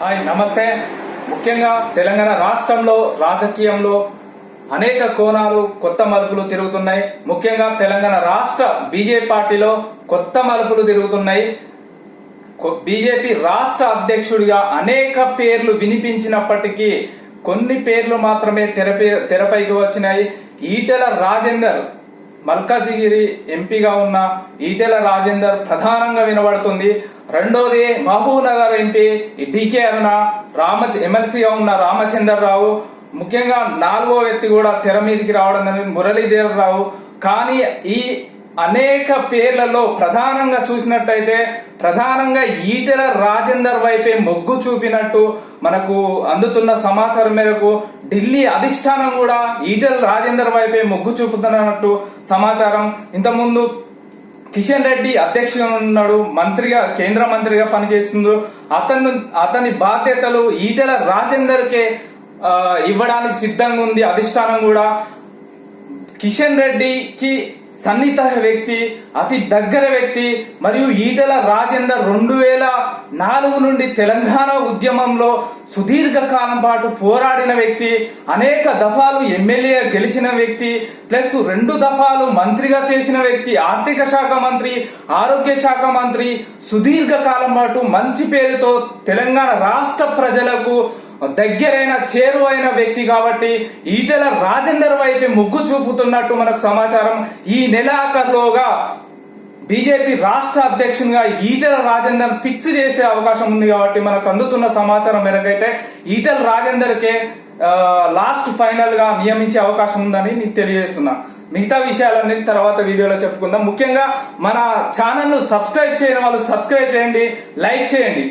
Hi నమస్తే. ముఖ్యంగా తెలంగాణ రాష్ట్రంలో రాజకీయంలో అనేక కోణాలు కొత్త మలుపులు తిరుగుతున్నాయి. ముఖ్యంగా తెలంగాణ రాష్ట్ర బీజేపీ పార్టీలో కొత్త మలుపులు తిరుగుతున్నాయి. బీజేపీ రాష్ట్ర అధ్యక్షుడిగా అనేక పేర్లు వినిపించినప్పటికీ కొన్ని పేర్లు మాత్రమే తెరపై తెరపైకి వచ్చినాయి. ఈటెల రాజేందర్ మల్కాజిగిరి ఎంపీగా ఉన్న ఈటెల రాజేందర్ ప్రధానంగా వినబడుతుంది. రెండోది Mahbub Nagar MP D K Aruna Rama ఎమ్మెల్సీగా ఉన్న రామచంద్రరావు. ముఖ్యంగా నాలుగో వ్యక్తి కూడా తెర మీదకి రావడం అనేది మురళీధర్ రావు. కానీ ఈ అనేక పేర్లలో ప్రధానంగా చూసినట్టయితే ప్రధానంగా ఈటెల రాజేందర్ వైపే మొగ్గు చూపినట్టు మనకు అందుతున్న సమాచారం మేరకు ఢిల్లీ అధిష్టానం కూడా ఈటెల రాజేందర్ వైపే మొగ్గు చూపుతున్నట్టు సమాచారం. ఇంతకుముందు కిషన్ రెడ్డి అధ్యక్షుగా ఉన్నాడు మంత్రిగా కేంద్ర మంత్రిగా పనిచేస్తుందో అతను అతని బాధ్యతలు ఈటెల రాజేందర్కే ఇవ్వడానికి సిద్ధంగా ఉంది అధిష్టానం కూడా. కిషన్ రెడ్డికి సన్నిహిత వ్యక్తి అతి దగ్గర వ్యక్తి మరియు ఈటల రాజేందర్ రెండు వేల నాలుగు నుండి తెలంగాణ ఉద్యమంలో సుదీర్ఘ కాలం పాటు పోరాడిన వ్యక్తి అనేక దఫాలు ఎమ్మెల్యే గెలిచిన వ్యక్తి ప్లస్ రెండు దఫాలు మంత్రిగా చేసిన వ్యక్తి ఆర్థిక శాఖ మంత్రి ఆరోగ్య శాఖ మంత్రి సుదీర్ఘ కాలం పాటు మంచి పేరుతో తెలంగాణ రాష్ట్ర ప్రజలకు దగ్గరైన చేరువైన వ్యక్తి కాబట్టి ఈటెల రాజేందర్ వైపే మొగ్గు చూపుతున్నట్టు మనకు సమాచారం. ఈ నెలాఖరులోగా బీజేపీ రాష్ట్ర అధ్యక్షునిగా ఈటెల రాజేందర్ ఫిక్స్ చేసే అవకాశం ఉంది కాబట్టి మనకు అందుతున్న సమాచారం మేరకైతే ఈటెల రాజేందర్కే లాస్ట్ ఫైనల్గా నియమించే అవకాశం ఉందని నీకు తెలియజేస్తున్నా. మిగతా విషయాలన్నీ తర్వాత వీడియోలో చెప్పుకుందాం. ముఖ్యంగా మన ఛానల్ను సబ్స్క్రైబ్ చేయని వాళ్ళు సబ్స్క్రైబ్ చేయండి లైక్ చేయండి.